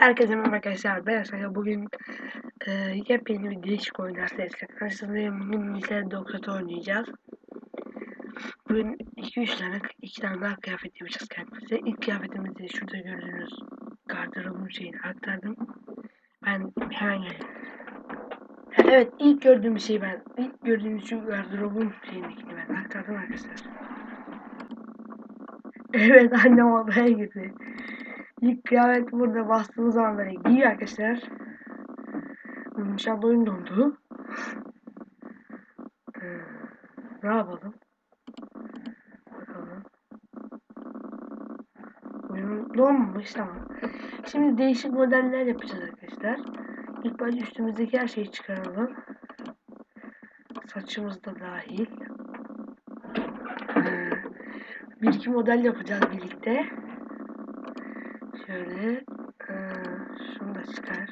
Herkese merhaba arkadaşlar. Ben Asya. Bugün e, yepyeni bir değişik oyunlar serisi karşınızdayım. Bugün lise doktora oynayacağız. Bugün 2-3 tane, 2 tane daha kıyafet yapacağız kendimize. İlk kıyafetimizi şurada gördüğünüz gardırobun şeyini aktardım. Ben hemen geleyim. Evet ilk gördüğüm şey ben. ilk gördüğüm şu gardırobun şeyindekini ben aktardım arkadaşlar. Evet annem odaya girdi. İlk kıyafet burada bastığımız zaman böyle giyiyor arkadaşlar. Oyun dondu. Ee, ne yapalım? Bakalım. Oyun donmamış tamam. Şimdi değişik modeller yapacağız arkadaşlar. İlk başta üstümüzdeki her şeyi çıkaralım. Saçımız da dahil. Ee, bir iki model yapacağız birlikte. Şöyle ee, şunu da çıkar.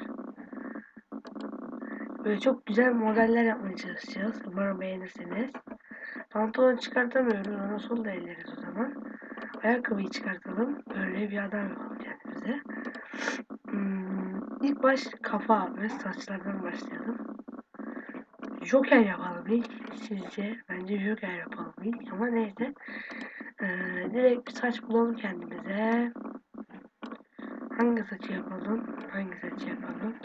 Böyle çok güzel modeller yapmaya çalışacağız. Umarım beğenirsiniz. Pantolon çıkartamıyoruz. Onu sol da elleriz o zaman. Ayakkabıyı çıkartalım. Böyle bir adam yapalım kendimize. Hmm, ilk baş kafa ve saçlardan başlayalım. Joker yapalım ilk. Sizce? Bence Joker yapalım ilk. Ama neyse. Ee, direkt bir saç bulalım kendimize. Hangi saçı yapalım? Hangi saçı yapalım?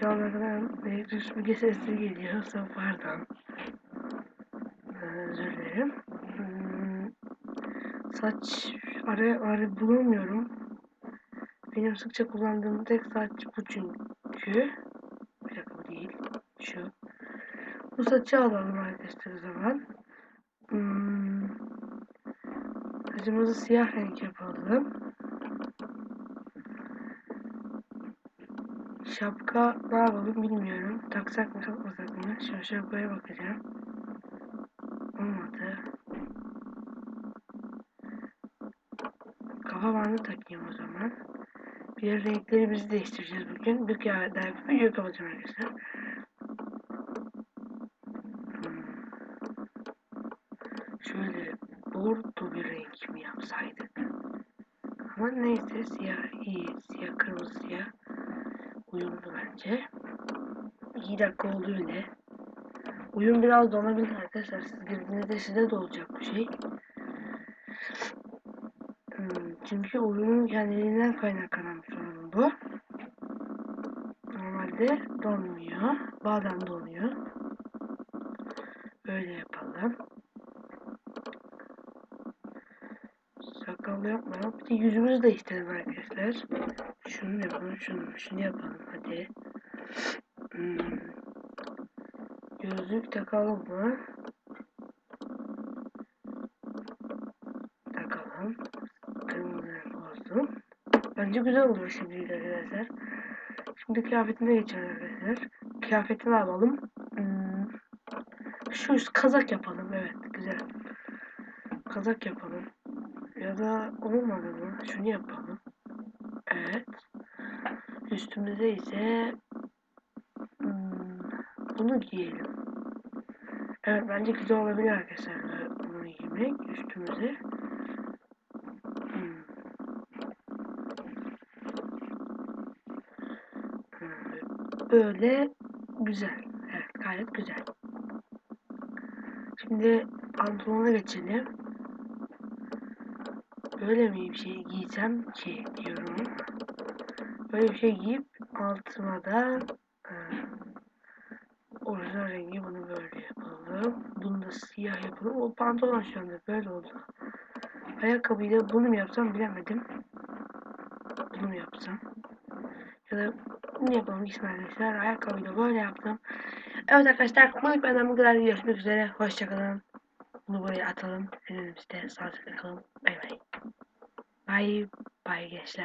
Şu an arkadan elektrik süpürge sesi geliyor. So pardon. Ee, özür dilerim. Hmm, saç ara ara bulamıyorum. Benim sıkça kullandığım tek saç bu çünkü. Bir dakika bu değil. Şu. Bu saçı alalım arkadaşlar o zaman. Hmm, saçımızı siyah renk yapalım. Şapka ne yapalım bilmiyorum. Taksak mı takmasak mı? Şu şapkaya bakacağım. Olmadı. Kafa bandı takayım o zaman. Bir renkleri biz değiştireceğiz bugün. Bir kıyafetler yapıp video kapatacağım arkadaşlar. Hmm. Şöyle bordo bir renk mi yapsaydık? Ama neyse siyah iyi. Siyah kırmızı bence. 2 dakika oldu bile. Uyum biraz donabilir arkadaşlar. Siz girdiğinizde size de olacak bu şey. Hmm, çünkü uyumun kendiliğinden kaynaklanan bir sorun bu. Normalde donmuyor. Bazen donuyor. Böyle yapalım. Sakallı yapmayalım. Bir de yüzümüzü değiştirelim arkadaşlar. Şunu yapalım, şunu, şunu yapalım hadi. Hmm. Gözlük takalım mı? Takalım. Kırmızı olsun. Bence güzel oluyor şimdi arkadaşlar. Şimdi kıyafetine geçelim arkadaşlar. Kıyafetini alalım. Hmm. Şu kazak yapalım. Evet güzel. Kazak yapalım. Ya da olmadı mı? Şunu yapalım. Evet. Üstümüze ise bunu giyelim. Evet bence güzel olabilir arkadaşlar bunu giymek üstümüze. Hmm, Böyle güzel. Evet gayet güzel. Şimdi pantolona geçelim. Böyle mi bir şey giysem ki diyorum. Böyle bir şey giyip altıma da orijinal rengi bunu böyle yapalım. Bunu da siyah yapalım. O pantolon şu anda böyle oldu. Ayakkabıyla bunu mu yapsam bilemedim. Bunu mu yapsam? Ya da bunu yapalım işte arkadaşlar. Ayakkabıyla böyle yaptım. Evet arkadaşlar. Bugün benden bu kadar. Görüşmek üzere. Hoşçakalın. Bunu buraya atalım. Elimizde sağlıklı kalın. Bay bay. Bay bay gençler.